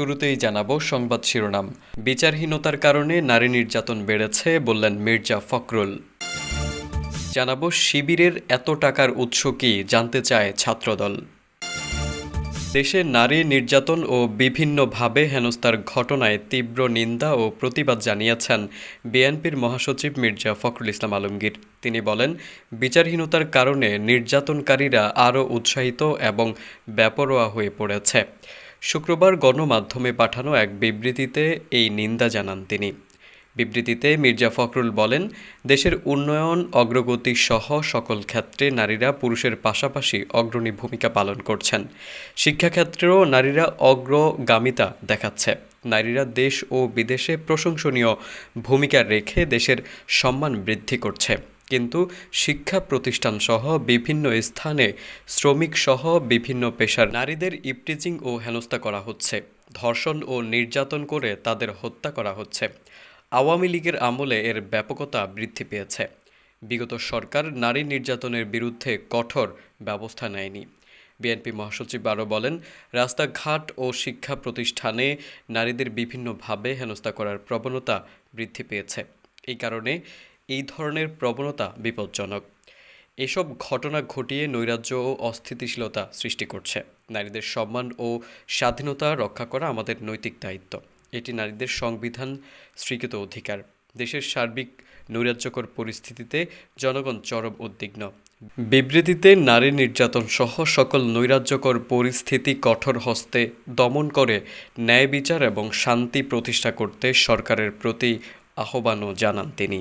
শুরুতেই জানাব সংবাদ শিরোনাম। বিচারহীনতার কারণে নারী নির্যাতন বেড়েছে বললেন মির্জা ফখরুল। জানাব শিবিরের এত টাকার উৎস কি জানতে চায় ছাত্রদল। দেশে নারী নির্যাতন ও বিভিন্নভাবে হেনস্থার ঘটনায় তীব্র নিন্দা ও প্রতিবাদ জানিয়েছেন বিএনপির মহাসচিব মির্জা ফখরুল ইসলাম আলমগীর। তিনি বলেন, বিচারহীনতার কারণে নির্যাতনকারীরা আরও উৎসাহিত এবং বেপরোয়া হয়ে পড়েছে। শুক্রবার গণমাধ্যমে পাঠানো এক বিবৃতিতে এই নিন্দা জানান তিনি। বিবৃতিতে মির্জা ফখরুল বলেন, দেশের উন্নয়ন, অগ্রগতি সহ সকল ক্ষেত্রে নারীরা পুরুষের পাশাপাশি অগ্রণী ভূমিকা পালন করছেন। শিক্ষাক্ষেত্রেও নারীরা অগ্রগামিতা দেখাচ্ছে। নারীরা দেশ ও বিদেশে প্রশংসনীয় ভূমিকা রেখে দেশের সম্মান বৃদ্ধি করছে। কিন্তু শিক্ষা প্রতিষ্ঠান সহ বিভিন্ন স্থানে শ্রমিক সহ বিভিন্ন পেশার নারীদের ইপটিজিং ও হেনস্থা করা হচ্ছে, ধর্ষণ ও নির্যাতন করে তাদের হত্যা করা হচ্ছে। আওয়ামী লীগের আমলে এর ব্যাপকতা বৃদ্ধি পেয়েছে। বিগত সরকার নারী নির্যাতনের বিরুদ্ধে কঠোর ব্যবস্থা নেয়নি। বিএনপি মহাসচিব আরও বলেন, রাস্তাঘাট ও শিক্ষা প্রতিষ্ঠানে নারীদের বিভিন্নভাবে হেনস্থা করার প্রবণতা বৃদ্ধি পেয়েছে। এই কারণে এই ধরনের প্রবণতা বিপজ্জনক। এসব ঘটনা ঘটিয়ে নৈরাজ্য ও অস্থিতিশীলতা সৃষ্টি করছে। নারীদের সম্মান ও স্বাধীনতা রক্ষা করা আমাদের নৈতিক দায়িত্ব। এটি নারীদের সংবিধান স্বীকৃত অধিকার। দেশের সার্বিক নৈরাজ্যকর পরিস্থিতিতে জনগণ চরম উদ্বিগ্ন। বিবৃতিতে নারী নির্যাতন সহ সকল নৈরাজ্যকর পরিস্থিতি কঠোর হস্তে দমন করে ন্যায় বিচার এবং শান্তি প্রতিষ্ঠা করতে সরকারের প্রতি আহ্বানও জানান তিনি।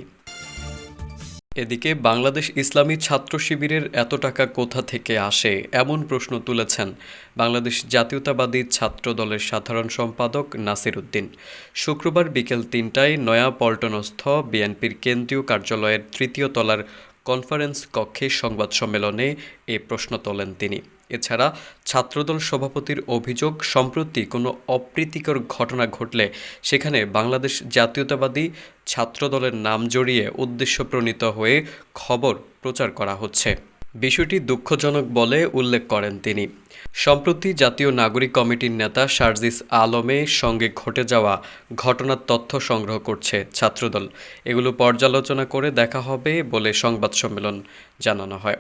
এদিকে বাংলাদেশ ইসলামী ছাত্র শিবিরের এত টাকা কোথা থেকে আসে এমন প্রশ্ন তুলেছেন বাংলাদেশ জাতীয়তাবাদী ছাত্র দলের সাধারণ সম্পাদক নাসির উদ্দিন। শুক্রবার বিকেল তিনটায় নয়া পল্টনস্থ বিএনপির কেন্দ্রীয় কার্যালয়ের তৃতীয় তলার কনফারেন্স কক্ষে সংবাদ সম্মেলনে এ প্রশ্ন তোলেন তিনি। এছাড়া ছাত্রদল সভাপতির অভিযোগ, সম্প্রতি কোনো অপ্রীতিকর ঘটনা ঘটলে সেখানে বাংলাদেশ জাতীয়তাবাদী ছাত্রদলের নাম জড়িয়ে উদ্দেশ্যপ্রণীত হয়ে খবর প্রচার করা হচ্ছে। বিষয়টি দুঃখজনক বলে উল্লেখ করেন তিনি। সম্প্রতি জাতীয় নাগরিক কমিটির নেতা শারজিস আলমের সঙ্গে ঘটে যাওয়া ঘটনার তথ্য সংগ্রহ করছে ছাত্রদল। এগুলো পর্যালোচনা করে দেখা হবে বলে সংবাদ সম্মেলন জানানো হয়।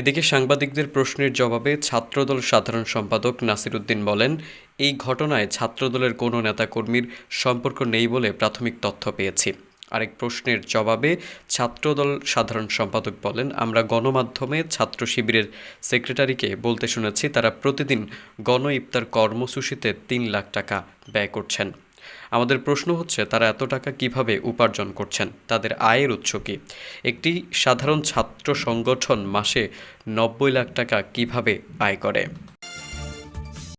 এদিকে সাংবাদিকদের প্রশ্নের জবাবে ছাত্রদল সাধারণ সম্পাদক নাসির উদ্দিন বলেন, এই ঘটনায় ছাত্রদলের কোনো নেতাকর্মীর সম্পর্ক নেই বলে প্রাথমিক তথ্য পেয়েছি। আরেক প্রশ্নের জবাবে ছাত্রদল সাধারণ সম্পাদক বলেন, আমরা গণমাধ্যমে ছাত্র শিবিরের সেক্রেটারিকে বলতে শুনেছি, তারা প্রতিদিন গণ ইফতার কর্মসূচিতে তিন লাখ টাকা ব্যয় করছেন। আমাদের প্রশ্ন হচ্ছে, তারা এত টাকা কীভাবে উপার্জন করছেন? তাদের আয়ের উৎস কি? একটি সাধারণ ছাত্র সংগঠন মাসে নব্বই লাখ টাকা কীভাবে আয় করে?